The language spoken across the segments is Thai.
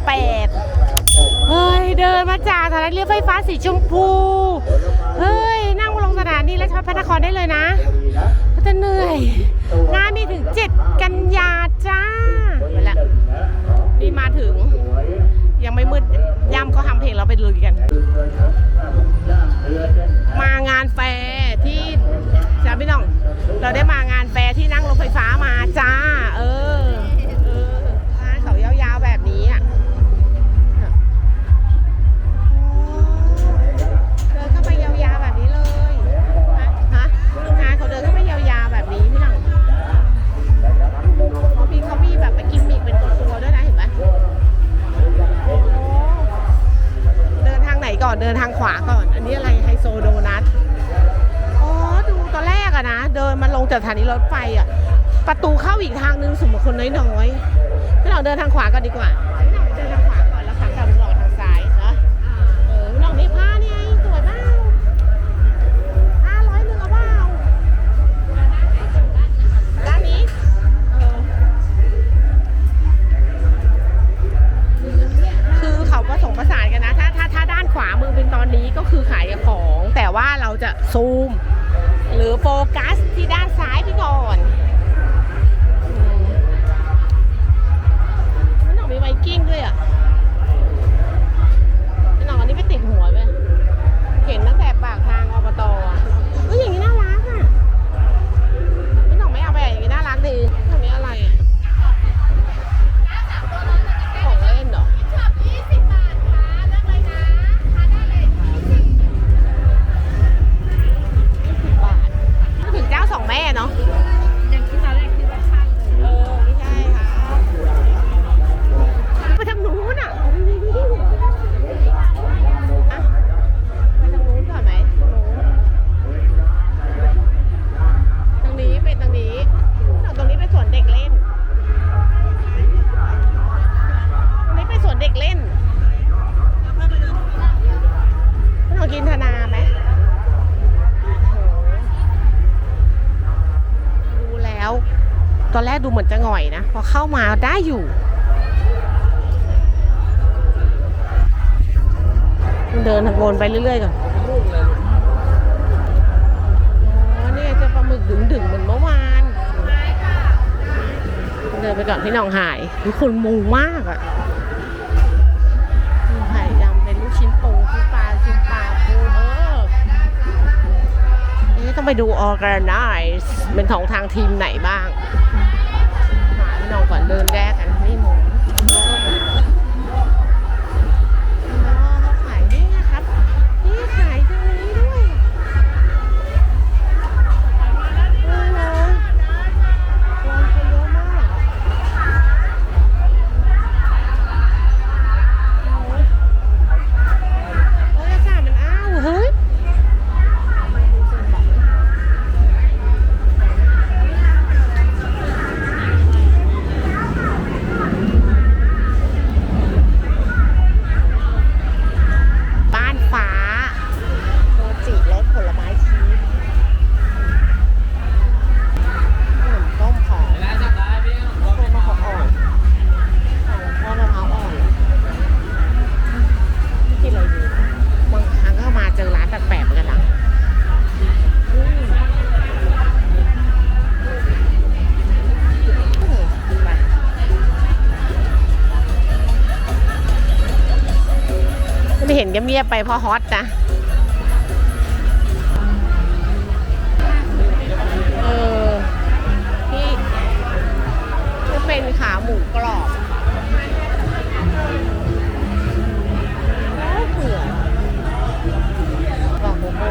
ร์ปี68เฮ้ยเดินมาจากสถานีรถไฟฟ้าสีชมพู เฮ้ย นั่งลงสถานีราชพัฒพระนครได้เลยนะก็จะเหนื่อยงานมีถึง7กันยาจ้าไปละนี่มาถึง ยังไม่มืดย่ำก็ทำเพลงเราไปลุยกัน มางานแฟร์ที่จ้าพี่น้อง เราได้มางานแฟร์ที่นั่งรถไฟฟ้ามาจ้า ถานีรถไฟอะประตูเข้าอีกทางนึงสมมติคนน้อยๆพี่หน่องเดินทางขวากันดีกว่าพี่หน่องเดินทางขวาก่อนแล้วขากลับหลอทางซ้ายนะเออพี่หน่องนี่ผ้านี่ไงสวยมากห้าร้อยหนึ่งเอาเปล่าด้านนี้เออคือเขาผสมผสานกันนะ ถ้าถ้าถ้าด้านขวามือเป็นตอนนี้ก็คือขายของ แต่ว่าเราจะซูม หรือโฟกัส ตอนแรกดูเหมือนจะหง่อยนะ พอเข้ามาได้อยู่เดินทางโกนไปเรื่อยๆก่อนอ๋อนี่จะปลาหมึกดึงๆเหมือนเมื่อวานเดินไปก่อนที่หน้องหายทุกคนมุงมากอะไไปดู organize เป็นของทางทีมไหนบ้าง หาพี่น้องก่อนเดินแรกกันนี่หมู เงียบๆไปเพราะฮอตนะเออพี่จะเป็นขาหมูกรอบเผื่อบอกโกโก้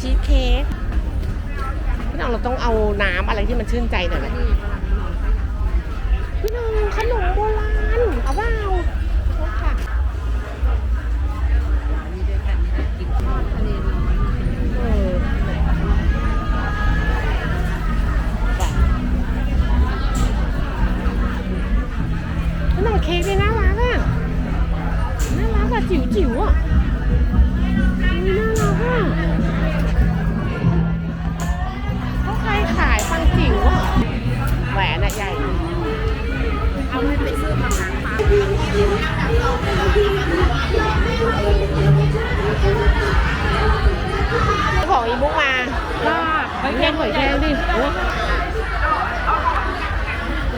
ชีสเค้กพี่น้องเราต้องเอาน้ำอะไรที่มันชื่นใจหน่อยไหมพี่น้องขนมโบราณเอาเปล่าค่ะเออขนมเค้กนี่น่ารักอะน่ารักแบบจิ๋วจิ๋วๆอะ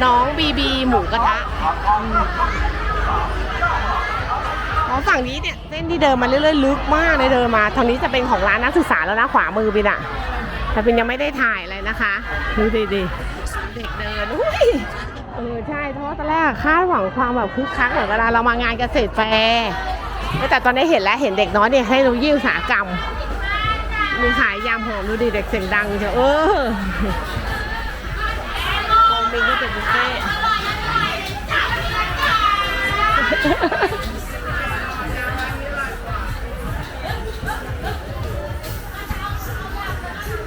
น้องบีบีหมูกระทะอ๋อฝั่งนี้เนี่ยเส้นที่เดินมาเรื่อยๆลึกมากเลยเดินมาทางนี้จะเป็นของร้านนักศึกษาแล้วนะขวามือบินอะแต่เป็นยังไม่ได้ถ่ายอะไรนะคะดูดิดิเด็กเดินอุ้ยเออใช่เพราะตอนแรกคาดหวังความแบบคึกคักเหมือนเวลาเรามางานเกษตรแฟร์แต่ตอนนี้เห็นแล้วเห็นเด็กน้อยเนี่ยให้เรายิ่งสากรรมมีขายยำหอมดูดิเด็กเสียงดังเชียวเออ โกมิงก็เป็นบุฟเฟ่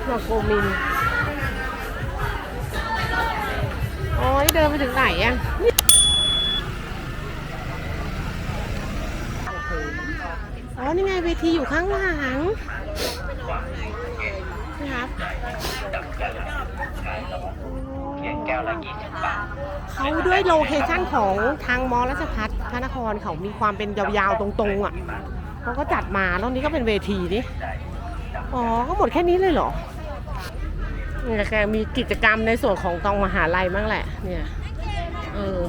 มาโกมิน โอ้ยเดินไปถึงไหนอะอ๋อ นี่ไงเวทีอยู่ข้างหลัง นะครับ เขาด้วยโลเคชั่นของทางมอรัชพัฒน์พระนครเขามีความเป็นยาวๆตรงๆอะเขาก็จัดมาแล้วนี้ก็เป็นเวทีนี่อ๋อก็หมดแค่นี้เลยเหรอเนี่ยแกมีกิจกรรมในส่วนของตองมหาลัยบ้างแหละ เนี่ยเออ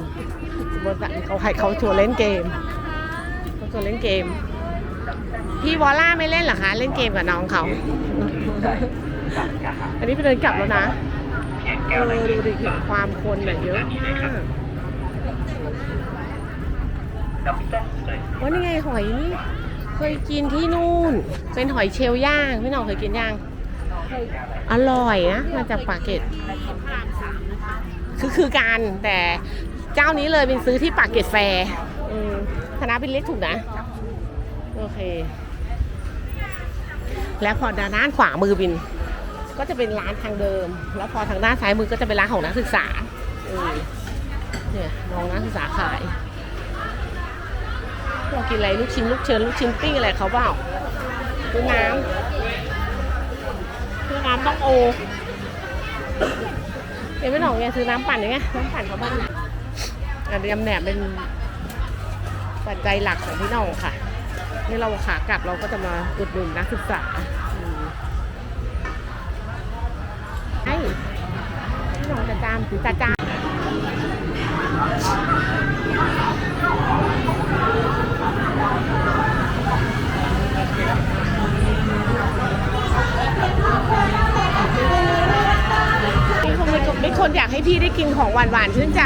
สมมติว่าเขาให้เขาชวนเล่นเกมเขาชวนเล่นเกม พี่วอลล่าไม่เล่นเหรอคะ เล่นเกมกับน้องเขา อันนี้ไปเดินกลับแล้วนะ เออดูดิคือความคนเนี่ยเยอะมากว่านี่ไงหอยนี่เคยกินที่นู่น เป็นหอยเชลล์ย่างพี่น้องเคยกินย่าง อร่อยนะมาจากปากเกร็ดคือคือการแต่เจ้านี้เลยเป็นซื้อที่ปากเกร็ดแฟร์อืมคณะเป็นเล็กถูกนะ โอเค แล้วพอด้านขวามือบิน ก็จะเป็นร้านทางเดิม แล้วพอทางด้านซ้ายมือก็จะเป็นร้านของนักศึกษาเออเนี่ยน้องนักศึกษาขายเรากินอะไรลูกชิ้นลูกเชิญลูกชิ้นปิ้งอะไรเขาเปล่าซื้อน้ำซื้อน้ำต้องโอเดี๋ยวไม่หนองไงซื้อน้ำปั่นยังไงน้ำปั่นเขาบ้างอันนี้ยำแหนมเป็นปัจจัยหลักของพี่น้องค่ะนี่เราขากลับเราก็จะมาอุดหนุนนักศึกษา อืมไอ้พี่น้องจะจามถือจะจามมีคนมีคนมีคนอยากให้พี่ได้กินของหวานหวานๆชื่นใจ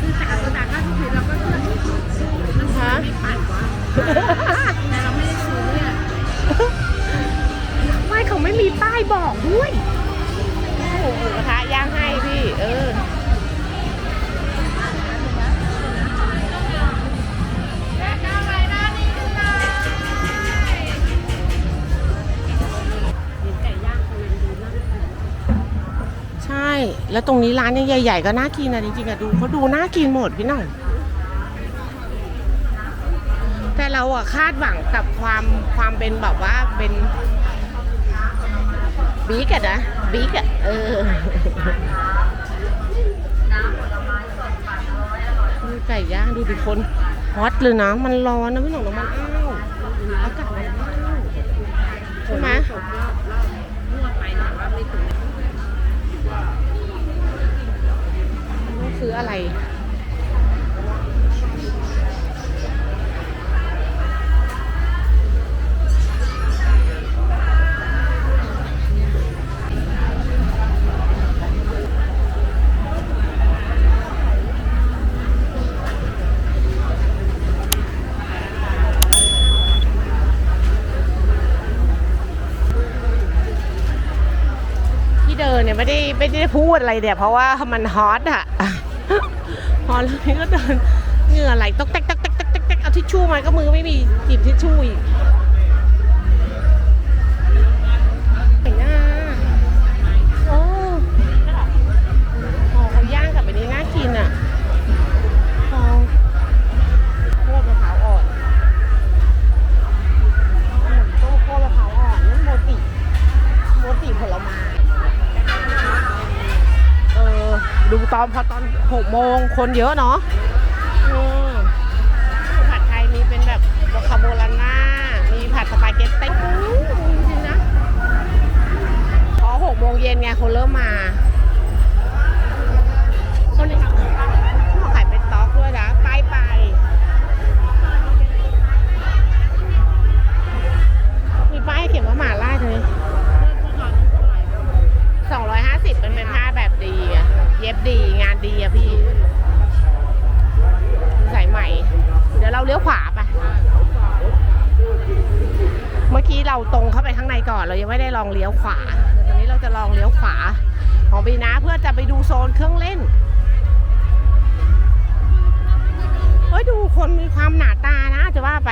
คือสามต่างก็คือเราก็ฮะไม่เขาไม่มีป้ายบอกด้วย แล้วตรงนี้ร้านยังใหญ่ๆก็น่ากินอะจริงๆอะดูเขาดูน่ากินหมดพี่หน่องแต่เราอะคาดหวังกับความความเป็นแบบว่าเป็นบิ๊กอะนะบิ๊กอะเออดูไก่ย่างดูดิคนฮอตเลยนะ มันร้อนนะพี่หนุ่มนะมันอ้า ซื้ออะไร ที่เดินเนี่ยไม่ได้ไม่ได้พูดอะไรเนี่ยเพราะว่ามันฮอตอะ พอแล้วก็เดินเหงื่อไหลตกแตกตกแตกตกแตกตกเอาทิชชู่มาก็มือไม่มีหยิบทิชชู่อีก ดูตอนพอตอนหกโมงคนเยอะเนาะอืมผัดไทยมีเป็นแบบโบคาโบลาน่า มีผัดสปาเกตตี้จริงๆนะ พอหกโมงเย็นไงคนเริ่มมา ดีอะพี่ สายใหม่ เดี๋ยวเราเลี้ยวขวาไป เมื่อกี้เราตรงเข้าไปข้างในก่อน เรายังไม่ได้ลองเลี้ยวขวา ตอนนี้เราจะลองเลี้ยวขวา ของบีนะเพื่อจะไปดูโซนเครื่องเล่นเฮ้ยดูคนมีความหนาตานะจะว่าไป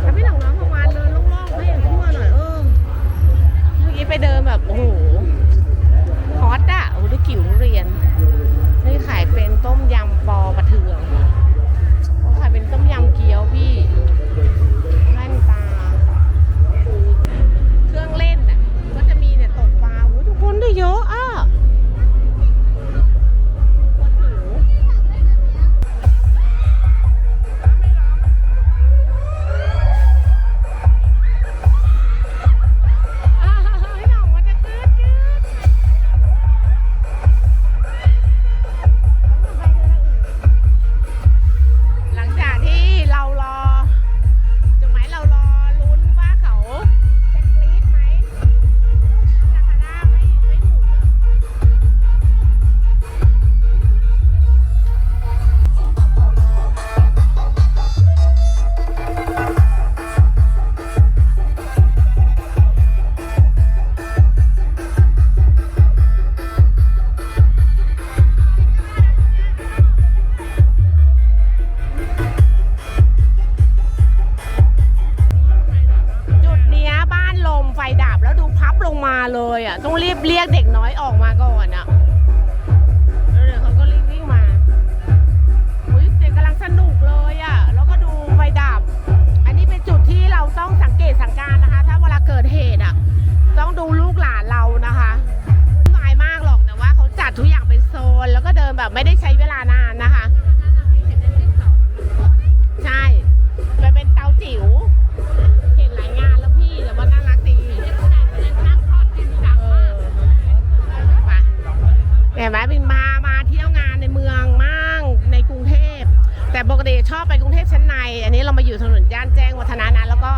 แต่พี่หลัง ปกติชอบไปกรุงเทพชั้นใน อันนี้เรามาอยู่ถนนย่านแจ้งวัฒนะนะแล้วก็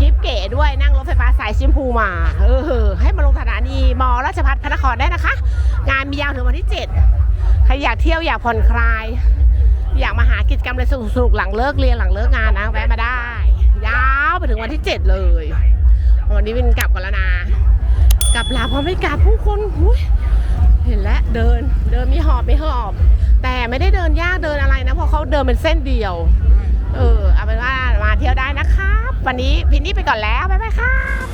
กิฟเก๋ด้วยนั่งรถไฟฟ้าสายชิมพูมา เออให้มาลงสถานีมอราชพัฒพระนครได้นะคะ งานมียาวถึงวันที่ 7 ใครอยากเที่ยวอยากผ่อนคลาย อยากมาหากิจกรรมอะไรสนุกๆหลังเลิกเรียนหลังเลิกงานนะแวะมาได้ ยาวไปถึงวันที่ 7 เลยวันนี้วินกลับกันแล้วนะกลับลาพร้อมไปกลับผู้คนเห็นแล้วเดินเดินมีหอบไม่หอบ ไม่ได้เดินยากเดินอะไรนะเพราะเขาเดินเป็นเส้นเดียว เออเอาเป็นว่ามาเที่ยวได้นะครับ วันนี้พินนี่ไปก่อนแล้ว บ๊ายบายครับ